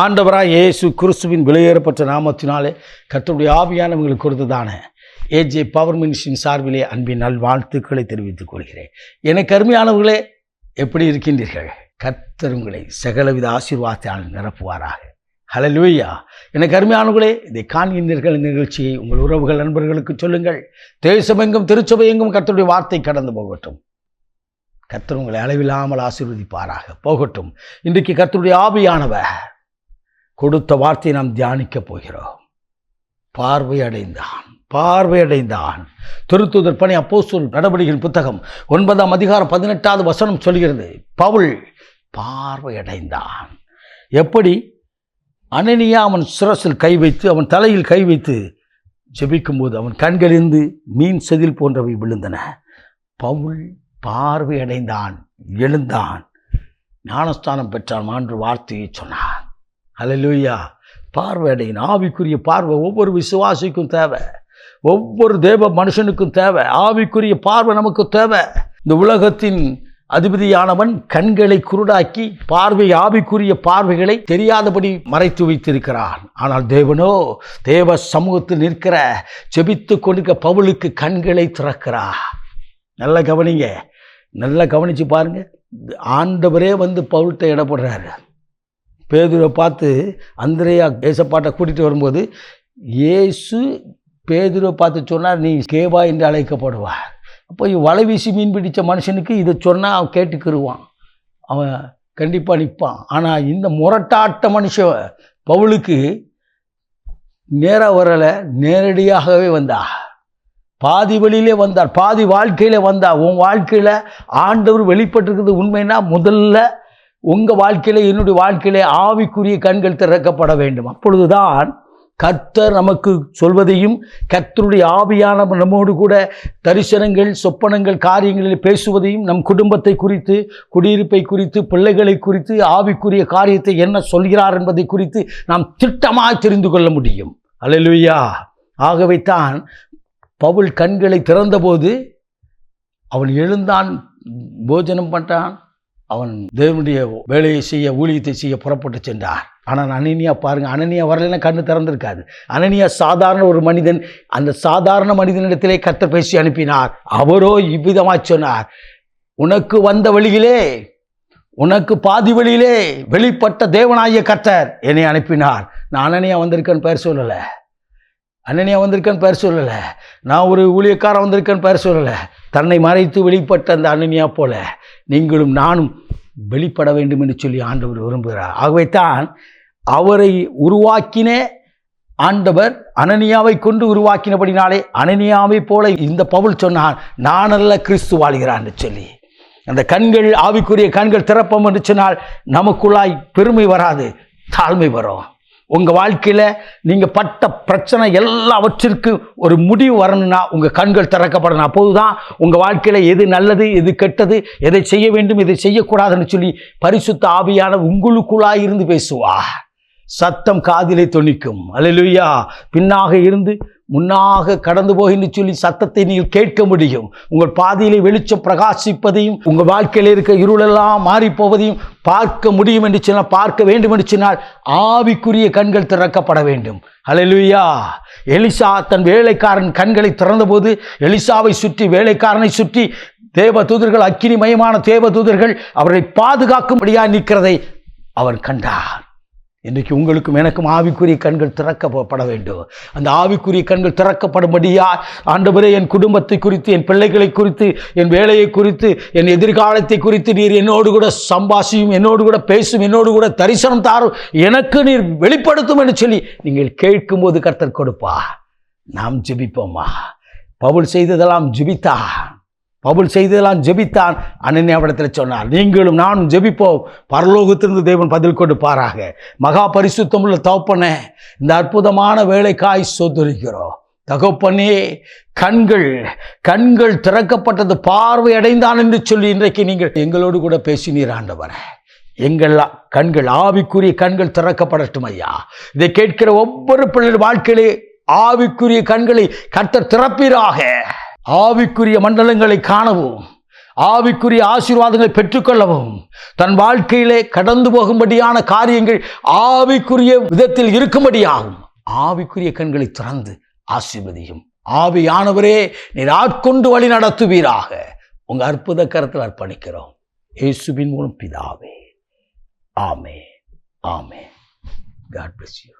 ஆண்டவராக இயேசு கிறிஸ்துவின் விலையேறப்பட்ட நாமத்தினாலே கர்த்தருடைய ஆவியானவங்களுக்கு கொடுத்ததான ஏஜே பவர் மினிஸ்டின் சார்பிலே அன்பின் நல்வாழ்த்துக்களை தெரிவித்துக் கொள்கிறேன். எனக்கு அருமையானவர்களே எப்படி இருக்கின்றீர்கள்? கர்த்தர் உங்களை சகலவித ஆசீர்வாதத்தால் நிரப்புவாராக. ஹalleluya எனக்கு அருமையானவர்களே இதை காண்கின்றீர்கள். இந்த நிகழ்ச்சியை உங்கள் உறவுகள் நண்பர்களுக்கு சொல்லுங்கள். தேசமெங்கும் திருச்சபை எங்கும் கர்த்தருடைய வார்த்தை கடந்து போகட்டும். கர்த்தர் உங்களை அளவில்லாமல் ஆசீர்வதிப்பாராக. போகட்டும். இன்றைக்கு கர்த்தருடைய ஆவியானவர் கொடுத்த வார்த்தையை நாம் தியானிக்கப் போகிறோம். பார்வையடைந்தான் பார்வையடைந்தான். திருத்துதர் பணி அப்போஸ்தலர் நடவடிக்கையின் புத்தகம் ஒன்பதாம் அதிகாரம் பதினெட்டாவது வசனம் சொல்கிறது. பவுல் பார்வையடைந்தான். எப்படி? அனனியா அவன் சிரசில் கை வைத்து அவன் தலையில் கை வைத்து ஜெபிக்கும்போது அவன் கண்களிருந்து மீன் செதில் போன்றவை விழுந்தன. பவுல் பார்வையடைந்தான் எழுந்தான். ஞானஸ்தானம் பெற்றான் மான்று வார்த்தையை சொன்னான் அலலூயா பார்வையடையின் ஆவிக்குரிய பார்வை ஒவ்வொரு விசுவாசிக்கும் தேவை. ஒவ்வொரு தேவ மனுஷனுக்கும் தேவை. ஆவிக்குரிய பார்வை நமக்கு தேவை. இந்த உலகத்தின் அதிபதியானவன் கண்களை குருடாக்கி பார்வை ஆவிக்குரிய பார்வைகளை தெரியாதபடி மறைத்து வைத்திருக்கிறான். ஆனால் தேவனோ தேவ சமூகத்தில் நிற்கிற செபித்து கொடுக்க பவுலுக்கு கண்களை திறக்கிறார். நல்லா கவனிங்க. நல்லா கவனிச்சு பாருங்கள் ஆண்டவரே வந்து பவுல்கிட்ட இடப்படுறாரு பேதுரை பார்த்து அந்திரையா ஏசப்பாட்டை கூட்டிகிட்டு வரும்போது ஏசு பேதுரை பார்த்து சொன்னார் நீ கேவா என்று அழைக்கப்படுவார். அப்போ வலை வீசி மீன் பிடித்த மனுஷனுக்கு இதை சொன்னால் அவன் கேட்டுக்கிருவான். அவன் கண்டிப்பாக நிற்பான் ஆனால் இந்த முரட்டாட்ட மனுஷன் பவுலுக்கு நேராக வரலை நேரடியாகவே வந்தா பாதி வழியிலே வந்தார் பாதி வாழ்க்கையில் வந்தா உன் வாழ்க்கையில் ஆண்டவர் வெளிப்பட்டிருக்கிறது உண்மைன்னா முதல்ல உங்கள் வாழ்க்கையில் என்னுடைய வாழ்க்கையிலே ஆவிக்குரிய கண்கள் திறக்கப்பட வேண்டும். அப்பொழுதுதான் கர்த்தர் நமக்கு சொல்வதையும் கர்த்தருடைய ஆவியான நம்மோடு கூட தரிசனங்கள் சொப்பனங்கள் காரியங்களில் பேசுவதையும் நம் குடும்பத்தை குறித்து குடியிருப்பை குறித்து பிள்ளைகளை குறித்து ஆவிக்குரிய காரியத்தை என்ன சொல்கிறார் என்பதை குறித்து நாம் திட்டமாக தெரிந்து கொள்ள முடியும். அலலுயா ஆகவே தான் பவுல் கண்களை திறந்தபோது அவன் எழுந்தான் போஜனம் பண்ணிட்டான் அவன் தேவனுடைய வேலையை செய்ய ஊழியத்தை செய்ய புறப்பட்டு சென்றார் ஆனால் அனனியா பாருங்க அனனியா வரலைன்னா கண்ணு திறந்திருக்காது. அனனியா சாதாரண ஒரு மனிதன் அந்த சாதாரண மனிதனிடத்திலே கத்த பேசி அனுப்பினார். அவரோ இவ்விதமா சொன்னார் உனக்கு வந்த வழியிலே உனக்கு பாதி வழியிலே வெளிப்பட்ட தேவனாகிய கர்த்தர் என்னை அனுப்பினார். நான் அனனியா வந்திருக்கேன்னு பெயர் சொல்லலை. அனனியா வந்திருக்கேன்னு பெயர் சொல்லலை. நான் ஒரு ஊழியக்காரன் வந்திருக்கேன்னு பெயர் சொல்லலை. தன்னை மறைத்து வெளிப்பட்ட அந்த அனனியா போல நீங்களும் நானும் வெளிப்பட வேண்டும் என்று சொல்லி ஆண்டவர் விரும்புகிறார். ஆகவே தான் அவரை உருவாக்கின ஆண்டவர் அனனியாவை கொண்டு உருவாக்கினபடினாலே அனனியாவை போல இந்த பவுல் சொன்னான் நானல்ல கிறிஸ்து வாழ்கிறான் சொல்லி. அந்த கண்கள் ஆவிக்குரிய கண்கள் திறப்போம் என்று சொன்னால் நமக்குள்ளாய் பெருமை வராது தாழ்மை வரும். உங்கள் வாழ்க்கையில் நீங்கள் பட்ட பிரச்சனை எல்லாவற்றிற்கும் ஒரு முடிவு வரணும்னா உங்கள் கண்கள் திறக்கப்படணும். அப்போது தான் உங்கள் வாழ்க்கையில் எது நல்லது எது கெட்டது எதை செய்ய வேண்டும் எதை செய்யக்கூடாதுன்னு சொல்லி பரிசுத்த ஆவியான உங்களுக்குள்ளாக இருந்து பேசுவா சத்தம் காதிலே தொனிக்கும். அல்லேலூயா பின்னாக இருந்து முன்னாக கடந்து போகின்னு சொல்லி சத்தத்தை நீங்கள் கேட்க முடியும். உங்கள் பாதியிலே வெளிச்சம் பிரகாசிப்பதையும் உங்கள் வாழ்க்கையில் இருக்க இருளெல்லாம் மாறிப் போவதையும் பார்க்க முடியும் என்று சொன்னால் பார்க்க வேண்டும் என்று சொன்னால் ஆவிக்குரிய கண்கள் திறக்கப்பட வேண்டும். அலலுயா எலிசா தன் வேலைக்காரன் கண்களை திறந்தபோது எலிசாவை சுற்றி வேலைக்காரனை சுற்றி தேவ தூதர்கள் அக்கினிமயமான தேவ தூதர்கள் அவரை பாதுகாக்கும்படியாக நிற்கிறதை அவர் கண்டார். இன்றைக்கு உங்களுக்கும் எனக்கும் ஆவிக்குரிய கண்கள் திறக்கப்பட வேண்டும். அந்த ஆவிக்குரிய கண்கள் திறக்கப்படும்படியா? ஆண்டவரே என் குடும்பத்தை குறித்து என் பிள்ளைகளை குறித்து என் வேலையை குறித்து என் எதிர்காலத்தை குறித்து நீர் என்னோடு கூட சம்பாசியும் என்னோடு கூட பேசும் என்னோடு கூட தரிசனம் தாரும். எனக்கு நீர் வெளிப்படுத்தும் என்று சொல்லி நீங்கள் கேட்கும்போது கர்த்தர் கொடுப்பா நாம் ஜெபிப்போமா? பவுல் செய்ததெல்லாம் ஜெபித்தான் பவுல் செய்ததெல்லாம் ஜெபித்தான். அனன்யாவிடத்தில் சொன்னார் நீங்களும் நானும் ஜெபிப்போம். பரலோகத்திலிருந்து தேவன் பதில் கொடுப்பாராக. மகா பரிசுத்தமுள்ள தகப்பனே இந்த அற்புதமான வேலைக்காய் சோதரிக்கிறோம் தகப்பனே கண்கள் கண்கள் திறக்கப்பட்டது பார்வை அடைந்தான் என்று சொல்லி இன்றைக்கு நீங்கள் எங்களோடு கூட பேசினீர் ஆண்டவரே. எங்கள் கண்கள் ஆவிக்குரிய கண்கள் திறக்கப்படட்டும் ஐயா. இதை கேட்கிற ஒவ்வொரு பிள்ளைகள் வாழ்க்கையிலே ஆவிக்குரிய கண்களை கர்த்தர் திறப்பீராக. ஆவிக்குரிய மண்டலங்களை காணவும் ஆவிக்குரிய ஆசீர்வாதங்களை பெற்றுக்கொள்ளவும் தன் வாழ்க்கையிலே கடந்து போகும்படியான காரியங்கள் ஆவிக்குரிய விதத்தில் இருக்கும்படியாகும். ஆவிக்குரிய கண்களை திறந்து ஆசீர்வதியும். ஆவியானவரே நீர் ஆட்கொண்டு வழி நடத்துவீராக. உங்கள் அற்புத கரத்தில் அர்ப்பணிக்கிறோம். இயேசுவின் மூலம் பிதாவே. ஆமே ஆமே காட் பிளஸ் யூ